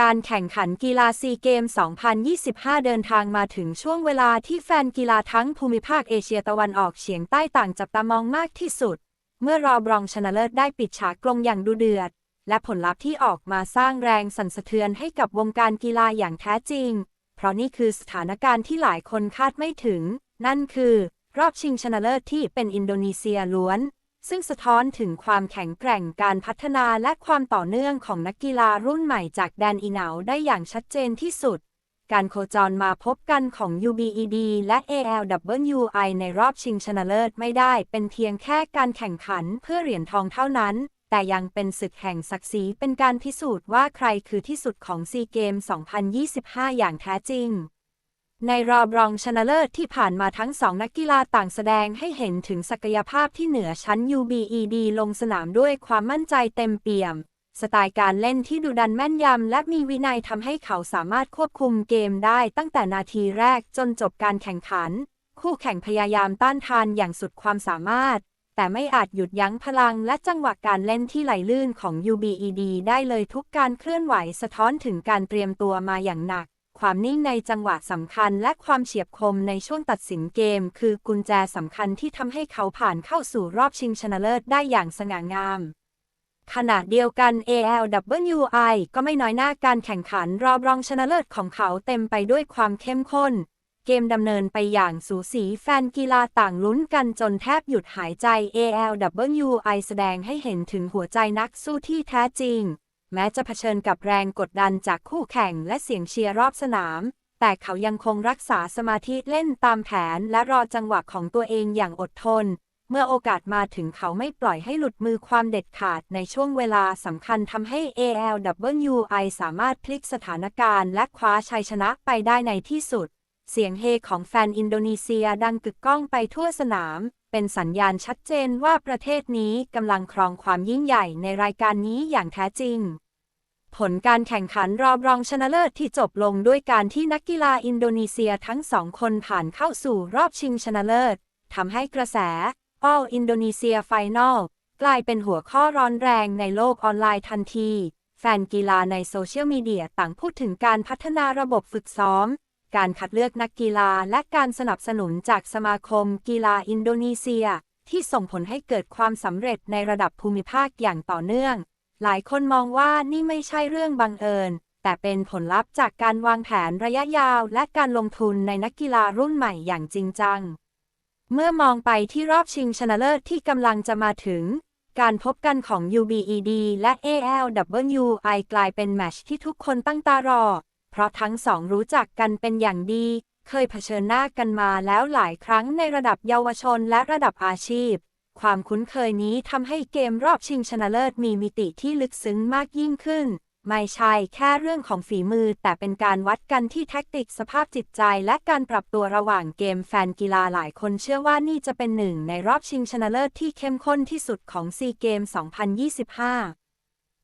การแข่งขันกีฬาซีเกม 2025 เดินทางมาถึงช่วงเวลาที่แฟนกีฬาทั้งภูมิภาคเอเชียตะวันออกเฉียงใต้ต่างจับตามองมากที่สุด เมื่อรอบรองชนะเลิศได้ปิดฉากลงอย่างดุเดือด และผลลัพธ์ที่ออกมาสร้างแรงสั่นสะเทือนให้กับวงการกีฬาอย่างแท้จริง เพราะนี่คือสถานการณ์ที่หลายคนคาดไม่ถึง นั่นคือ รอบชิงชนะเลิศที่เป็นอินโดนีเซียล้วน ซึ่งสะท้อนถึงความแข็งแกร่งการพัฒนาและความต่อเนื่องของนักกีฬารุ่นใหม่จากแดนอีเหนาได้อย่างชัดเจนที่สุด การโคจรมาพบกันของ UBED และ ALWI ในรอบชิงชนะเลิศไม่ได้เป็นเพียงแค่การแข่งขันเพื่อเหรียญทองเท่านั้น แต่ยังเป็นศึกแห่งศักดิ์ศรีเป็นการพิสูจน์ว่าใครคือที่สุดของซีเกม 2025 อย่างแท้จริง ในรอบรองชนะเลิศที่ผ่านมาทั้งสองนักกีฬาต่างแสดงให้เห็นถึงศักยภาพที่เหนือชั้น UBED ลงสนามด้วยความมั่นใจเต็มเปี่ยม สไตล์การเล่นที่ดุดันแม่นยำและมีวินัยทำให้เขาสามารถควบคุมเกมได้ตั้งแต่นาทีแรกจนจบการแข่งขัน คู่แข่งพยายามต้านทานอย่างสุดความสามารถ แต่ไม่อาจหยุดยั้งพลังและจังหวะการเล่นที่ไหลลื่นของ UBED ได้เลยทุกการเคลื่อนไหวสะท้อนถึงการเตรียมตัวมาอย่างหนัก ความนิ่งในจังหวะสำคัญและความเฉียบคมในช่วงตัดสินเกม คือกุญแจสำคัญที่ทำให้เขาผ่านเข้าสู่รอบชิงชนะเลิศได้อย่างสง่างาม ขณะเดียวกัน ALWI ก็ไม่น้อยหน้าการแข่งขันรอบรองชนะเลิศของเขาเต็มไปด้วยความเข้มข้น เกมดำเนินไปอย่างสูสีแฟนกีฬาต่างลุ้นกันจนแทบหยุดหายใจ ALWI แสดงให้เห็นถึงหัวใจนักสู้ที่แท้จริง แม้จะเผชิญกับแรงกดดันจากคู่แข่งและเสียงเชียร์รอบสนาม แต่เขายังคงรักษาสมาธิเล่นตามแผนและรอจังหวะของตัวเองอย่างอดทน เมื่อโอกาสมาถึงเขาไม่ปล่อยให้หลุดมือความเด็ดขาดในช่วงเวลาสำคัญทำให้ ALWI สามารถพลิกสถานการณ์และคว้าชัยชนะไปได้ในที่สุด เสียงเฮของแฟนอินโดนีเซียดังกึกก้องไปทั่วสนาม เป็นสัญญาณชัดเจนว่าประเทศนี้กำลังครองความยิ่งใหญ่ในรายการนี้อย่างแท้จริง ผลการแข่งขันรอบรองชนะเลิศที่จบลงด้วยการที่นักกีฬาอินโดนีเซียทั้งสองคนผ่านเข้าสู่รอบชิงชนะเลิศทำให้กระแส All Indonesia Final กลายเป็นหัวข้อร้อนแรงในโลกออนไลน์ทันที แฟนกีฬาในโซเชียลมีเดียต่างพูดถึงการพัฒนาระบบฝึกซ้อม การคัดเลือกนักกีฬาและการสนับสนุนจากสมาคมกีฬาอินโดนีเซีย ที่ส่งผลให้เกิดความสำเร็จในระดับภูมิภาคอย่างต่อเนื่อง หลายคนมองว่านี่ไม่ใช่เรื่องบังเอิญ แต่เป็นผลลัพธ์จากการวางแผนระยะยาว และการลงทุนในนักกีฬารุ่นใหม่อย่างจริงจัง เมื่อมองไปที่รอบชิงชนะเลิศที่กำลังจะมาถึงการพบกันของ UBED และ ALWI กลายเป็นแมชที่ทุกคนตั้งตารอ ราะทั้งสองรู้จักกันเป็นอย่างดี เคยเผชิญหน้ากันมาแล้วหลายครั้งในระดับเยาวชนและระดับอาชีพ ความคุ้นเคยนี้ทำให้เกมรอบชิงชนะเลิศมีมิติที่ลึกซึ้งมากยิ่งขึ้น ไม่ใช่แค่เรื่องของฝีมือ แต่เป็นการวัดกันที่แท็กติกสภาพจิตใจ และการปรับตัวระหว่างเกมแฟนกีฬาหลายคนเชื่อว่านี่จะเป็นหนึ่งในรอบชิงชนะเลิศที่เข้มข้นที่สุดของซีเกม 2025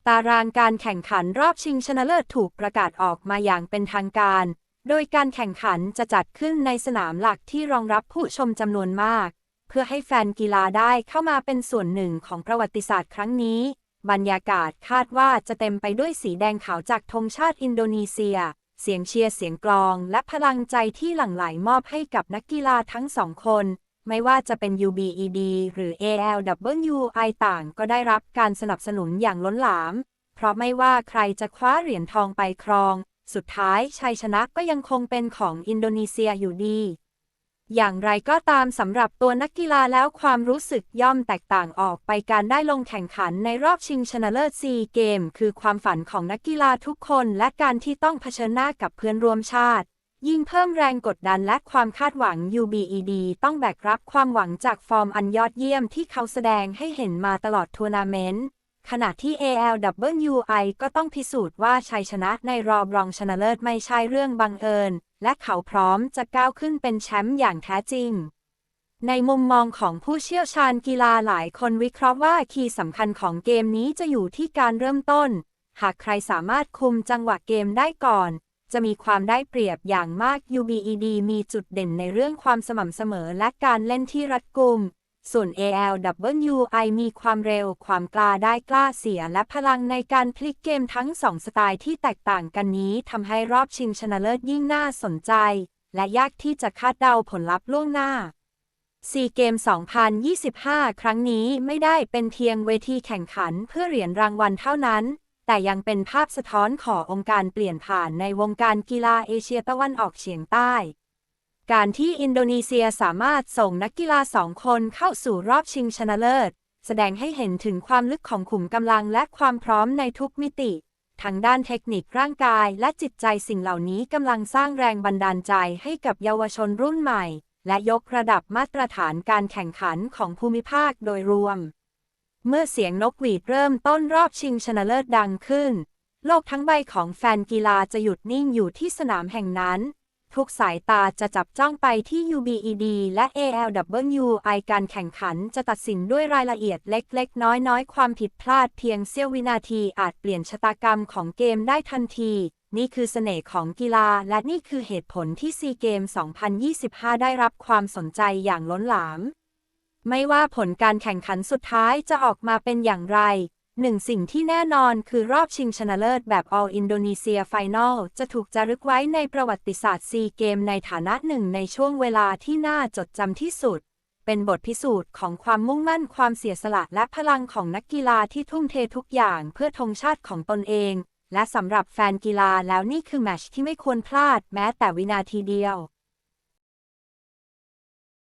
ตารางการแข่งขันรอบชิงชนะเลิศถูกประกาศออกมาอย่างเป็นทางการ โดยการแข่งขันจะจัดขึ้นในสนามหลักที่รองรับผู้ชมจำนวนมาก เพื่อให้แฟนกีฬาได้เข้ามาเป็นส่วนหนึ่งของประวัติศาสตร์ครั้งนี้ บรรยากาศคาดว่าจะเต็มไปด้วยสีแดงขาวจากธงชาติอินโดนีเซีย เสียงเชียร์เสียงกลอง และพลังใจที่หลั่งไหลมอบให้กับนักกีฬาทั้งสองคน ไม่ว่าจะเป็น UBED หรือ ALWI ต่างก็ได้รับการสนับสนุนอย่างล้นหลาม เพราะไม่ว่าใครจะคว้าเหรียญทองไปครอง สุดท้ายชัยชนะก็ยังคงเป็นของอินโดนีเซียอยู่ดี อย่างไรก็ตามสำหรับตัวนักกีฬาแล้วความรู้สึกย่อมแตกต่างออกไปการได้ลงแข่งขันในรอบชิงชนะเลิศซีเกม คือความฝันของนักกีฬาทุกคนและการที่ต้องเผชิญหน้ากับเพื่อนร่วมชาติ ยิ่งเพิ่มแรงกดดันและความคาดหวัง UBED ต้องแบกรับความหวังจากฟอร์มอันยอดเยี่ยมที่เขาแสดงให้เห็นมาตลอดทัวร์นาเมนต์ ขณะที่ ALWI ก็ต้องพิสูจน์ว่าชัยชนะในรอบรองชนะเลิศไม่ใช่เรื่องบังเอิญ และเขาพร้อมจะก้าวขึ้นเป็นแชมป์อย่างแท้จริงในมุมมองของผู้เชี่ยวชาญกีฬาหลายคนวิเคราะห์ว่าคีย์สำคัญของเกมนี้จะอยู่ที่การเริ่มต้น หากใครสามารถคุมจังหวะเกมได้ก่อน จะมีความได้เปรียบอย่างมาก UBED มีจุดเด่นในเรื่องความสม่ำเสมอและการเล่นที่รัดกุม ส่วน ALWI มีความเร็ว ความกล้าได้กล้าเสีย และพลังในการพลิกเกมทั้งสองสไตล์ที่แตกต่างกันนี้ทำให้รอบชิงชนะเลิศยิ่งน่าสนใจ และยากที่จะคาดเดาผลลัพธ์ล่วงหน้าซีเกม 2025 ครั้งนี้ไม่ได้เป็นเพียงเวทีแข่งขันเพื่อเหรียญรางวัลเท่านั้น แต่ยังเป็นภาพสะท้อนขององค์การเปลี่ยนผ่านในวงการกีฬาเอเชียตะวันออกเฉียงใต้ การที่อินโดนีเซียสามารถส่งนักกีฬาสองคนเข้าสู่รอบชิงชนะเลิศ แสดงให้เห็นถึงความลึกของขุมกำลังและความพร้อมในทุกมิติทั้งด้านเทคนิคร่างกายและจิตใจสิ่งเหล่านี้กำลังสร้างแรงบันดาลใจให้กับเยาวชนรุ่นใหม่ และยกระดับมาตรฐานการแข่งขันของภูมิภาคโดยรวม เมื่อเสียงนกหวีดเริ่มต้นรอบชิงชนะเลิศดังขึ้น โลกทั้งใบของแฟนกีฬาจะหยุดนิ่งอยู่ที่สนามแห่งนั้น ทุกสายตาจะจับจ้องไปที่ UBED และ ALWI การแข่งขันจะตัดสินด้วยรายละเอียดเล็ก ๆ น้อย ๆ ความผิดพลาดเพียงเสี้ยววินาทีอาจเปลี่ยนชะตากรรมของเกมได้ทันที นี่คือเสน่ห์ของกีฬาและนี่คือเหตุผลที่ซีเกม 2025 ได้รับความสนใจอย่างล้นหลาม ไม่ว่าผลการแข่งขันสุดท้ายจะออกมาเป็นอย่างไร หนึ่งสิ่งที่แน่นอนคือรอบชิงชนะเลิศแบบ All Indonesia Final จะถูกจารึกไว้ในประวัติศาสตร์ซีเกมในฐานะหนึ่งในช่วงเวลาที่น่าจดจำที่สุด เป็นบทพิสูจน์ของความมุ่งมั่นความเสียสละและพลังของนักกีฬาที่ทุ่มเททุกอย่างเพื่อธงชาติของตนเอง และสำหรับแฟนกีฬาแล้วนี่คือแมชที่ไม่ควรพลาดแม้แต่วินาทีเดียว